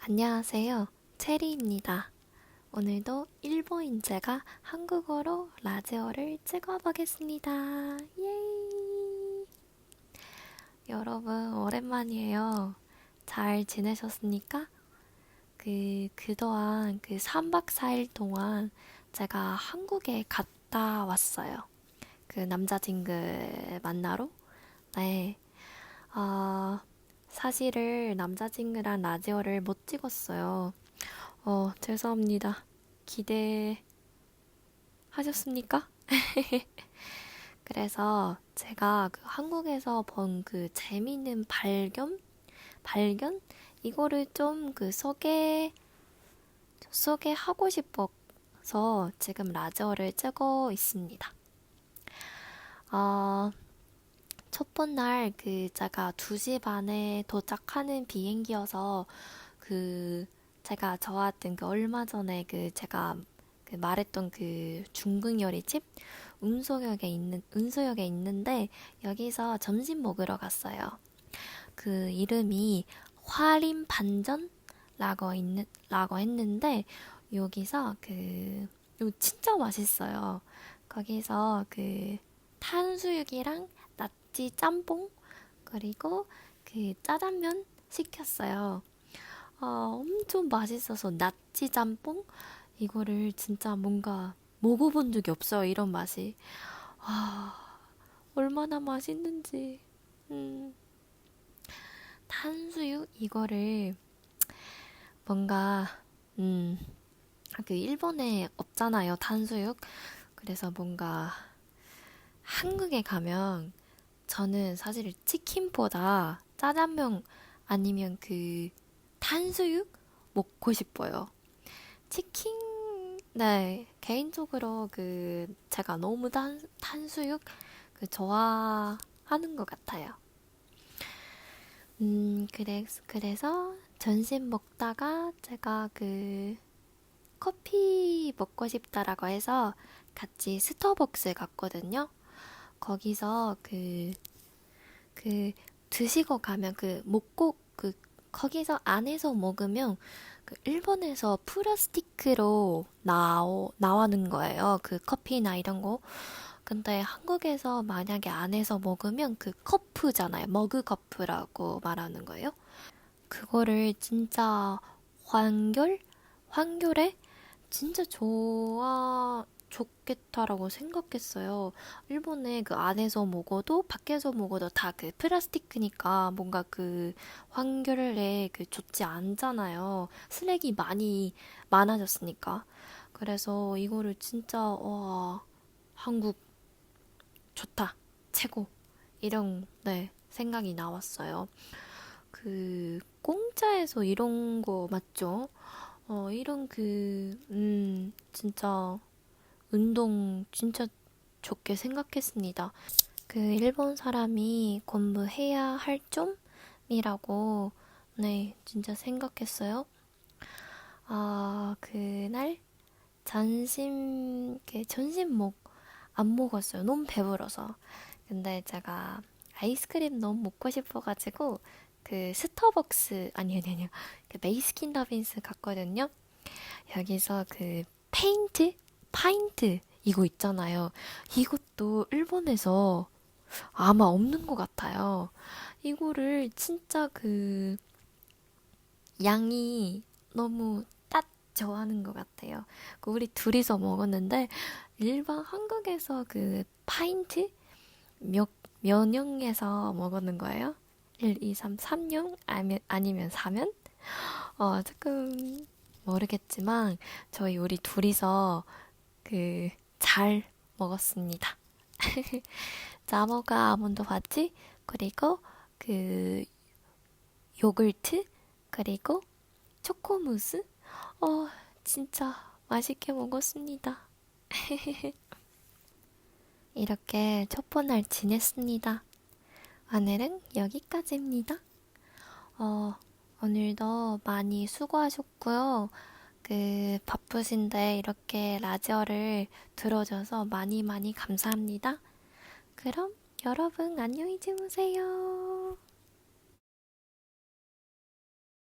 안녕하세요. 체리입니다. 오늘도 일본인제가 한국어로 라디오를 찍어보겠습니다. 예이! 여러분, 오랜만이에요. 잘 지내셨습니까? 그, 그동안 그 3박 4일 동안 제가 한국에 갔다 왔어요. 그 남자친구 만나러? 네. 아, 사실을 남자친구랑 라디오를 못 찍었어요. 어, 죄송합니다. 기대하셨습니까? 그래서 제가 그 한국에서 본 그 재미있는 발견? 발견? 이거를 좀 그 소개, 소개하고 싶어서 지금 라디오를 찍고 있습니다. 어, 첫 번 날 그 제가 2시 반에 도착하는 비행기여서 그 제가 저왔던 그 얼마 전에 그 제가 그 말했던 그 중국 요리집 운소역에 있는 운소역에 있는데 여기서 점심 먹으러 갔어요. 그 이름이 화림 반전라고 있는 라고 했는데 여기서 그 이거 진짜 맛있어요. 거기서 그 탕수육이랑 낙지 짬뽕 그리고 그 짜장면 시켰어요. 어, 엄청 맛있어서 낙지 짬뽕 이거를 진짜 뭔가 먹어본 적이 없어요. 이런 맛이. 아, 얼마나 맛있는지. 음, 탕수육 이거를 뭔가 음, 그 일본에 없잖아요. 탕수육. 그래서 뭔가 한국에 가면 저는 사실 치킨보다 짜장면 아니면 그 탕수육 먹고 싶어요. 치킨, 네, 개인적으로 그 제가 너무 탄, 탕수육 그 좋아하는 것 같아요. 음, 그래, 그래서 점심 먹다가 제가 그 커피 먹고 싶다라고 해서 같이 스타벅스 갔거든요. 거기서 그, 그, 드시고 가면 그, 먹고, 그, 거기서 안에서 먹으면 그 일본에서 플라스틱으로 나오, 나오는 거예요. 그 커피나 이런 거. 근데 한국에서 만약에 안에서 먹으면 그 커프잖아요. 머그커프라고 말하는 거예요. 그거를 진짜 환결? 환결에 진짜 좋아, 좋겠다라고 생각했어요. 일본에 그 안에서 먹어도 밖에서 먹어도 다 그 플라스틱이니까 뭔가 그 환경에 그 좋지 않잖아요. 쓰레기 많이 많아졌으니까. 그래서 이거를 진짜 와 한국 좋다 최고 이런 네 생각이 나왔어요. 그 공짜에서 이런 거 맞죠? 어 이런 그 음 진짜 운동 진짜 좋게 생각했습니다. 그 일본 사람이 공부해야 할 점이라고 네, 진짜 생각했어요. 아, 그날 점심 먹안 먹었어요. 너무 배불러서. 근데 제가 아이스크림 너무 먹고 싶어가지고 그 스타벅스 아니 아니 아니요 그 메이스킨 더빈스 갔거든요. 여기서 그 페인트 파인트 이거 있잖아요. 이것도 일본에서 아마 없는 것 같아요. 이거를 진짜 그 양이 너무 딱 좋아하는 것 같아요. 그 우리 둘이서 먹었는데 일반 한국에서 그 파인트 몇, 몇 명에서 먹었는 거예요? 1, 2, 3, 3명? 아니면, 아니면 4면? 어, 조금 모르겠지만 저희 우리 둘이서 그, 잘 먹었습니다. 자모가 아몬드 바지, 그리고 그, 요글트, 그리고 초코 무스? 어, 진짜 맛있게 먹었습니다. 이렇게 첫 번날 지냈습니다. 오늘은 여기까지입니다. 어, 오늘도 많이 수고하셨고요. 그 바쁘신데 이렇게 라디오를 들어줘서 많이 많이 감사합니다. 그럼 여러분 안녕히 주무세요.